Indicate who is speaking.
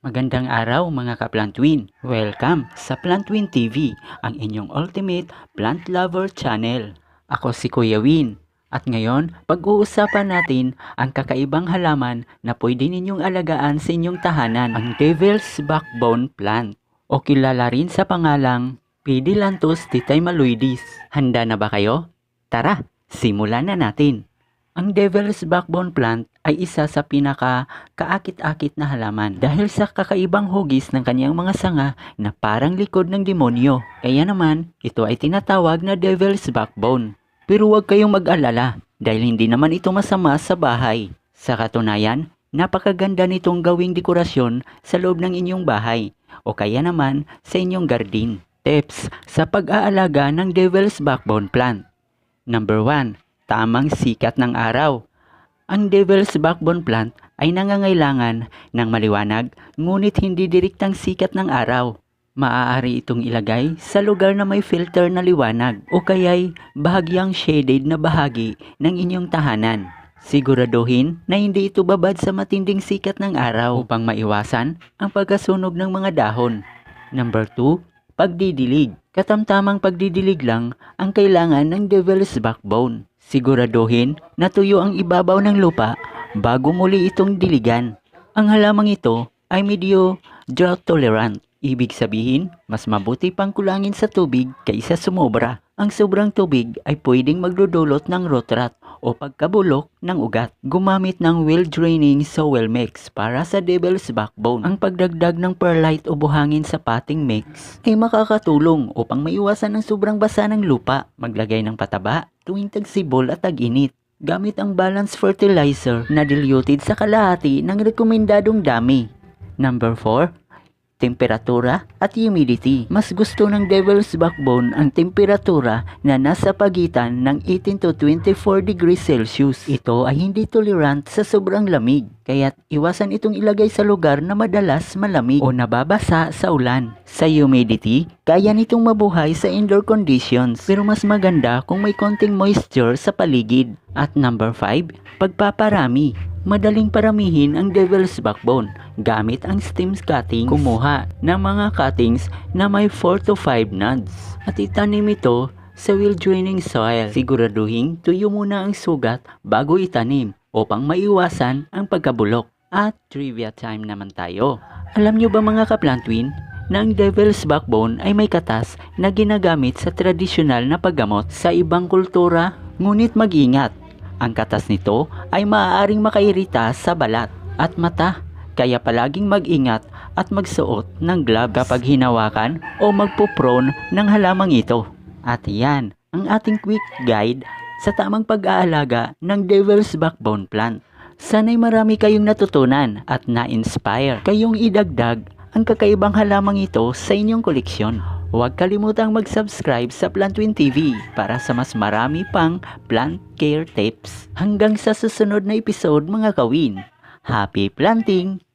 Speaker 1: Magandang araw mga ka-Plantwin! Welcome sa Plantwin TV, ang inyong ultimate plant lover channel. Ako si Kuya Win. At ngayon, pag-uusapan natin ang kakaibang halaman na pwede ninyong alagaan sa inyong tahanan, ang Devil's Backbone Plant o kilala rin sa pangalang Pidilanthus titymaloides. Handa na ba kayo? Tara, simulan na natin. Ang Devil's Backbone Plant ay isa sa pinaka kaakit-akit na halaman dahil sa kakaibang hugis ng kanyang mga sanga na parang likod ng demonyo. Kaya naman, ito ay tinatawag na Devil's Backbone. Pero huwag kayong mag-alala dahil hindi naman ito masama sa bahay. Sa katunayan, napakaganda nitong gawing dekorasyon sa loob ng inyong bahay o kaya naman sa inyong garden. Tips sa pag-aalaga ng Devil's Backbone Plant. Number 1. Tamang sikat ng araw. Ang Devil's Backbone Plant ay nangangailangan ng maliwanag ngunit hindi direktang sikat ng araw. Maaari itong ilagay sa lugar na may filter na liwanag o kaya'y bahagyang shaded na bahagi ng inyong tahanan. Siguraduhin na hindi ito babad sa matinding sikat ng araw upang maiwasan ang pagkasunog ng mga dahon. Number 2, pagdidilig. Katamtamang pagdidilig lang ang kailangan ng Devil's Backbone. Siguraduhin na tuyo ang ibabaw ng lupa bago muli itong diligan. Ang halamang ito ay medyo drought tolerant. Ibig sabihin, mas mabuti pang kulangin sa tubig kaysa sumobra. Ang sobrang tubig ay pwedeng magdudulot ng rot rot o pagkabulok ng ugat. Gumamit ng well draining soil mix para sa devil's backbone. Ang pagdagdag ng perlite o buhangin sa potting mix ay makakatulong upang maiwasan ang sobrang basa ng lupa. Maglagay ng pataba tuwing tagsibol at tag-init gamit ang balanced fertilizer na diluted sa kalahati ng rekomendadong dami. Number 4, temperatura at humidity. Mas gusto ng Devil's Backbone ang temperatura na nasa pagitan ng 18 to 24 degrees Celsius. Ito ay hindi tolerant sa sobrang lamig, kaya't iwasan itong ilagay sa lugar na madalas malamig o nababasa sa ulan. Sa humidity, kaya nitong mabuhay sa indoor conditions pero mas maganda kung may konting moisture sa paligid. At number 5, pagpaparami. Madaling paramihin ang devil's backbone gamit ang stem cutting. Kumuha ng mga cuttings na may 4 to 5 nodes at itanim ito sa wheel draining soil. Siguraduhin tuyo muna ang sugat bago itanim upang maiwasan ang pagkabulok. At trivia time naman tayo. Alam nyo ba mga kaplantwin na ang devil's backbone ay may katas na ginagamit sa tradisyonal na paggamot sa ibang kultura? Ngunit mag-ingat, ang katas nito ay maaaring makairita sa balat at mata. Kaya palaging mag-ingat at magsuot ng glove kapag hinawakan o magpuprone ng halamang ito. At yan, ang ating quick guide sa tamang pag-aalaga ng Devil's Backbone Plant. Sana'y marami kayong natutunan at na-inspire kayong idagdag ang kakaibang halamang ito sa inyong koleksyon. Huwag kalimutang mag-subscribe sa Plantwin TV para sa mas marami pang plant care tips. Hanggang sa susunod na episode mga kawin. Happy planting!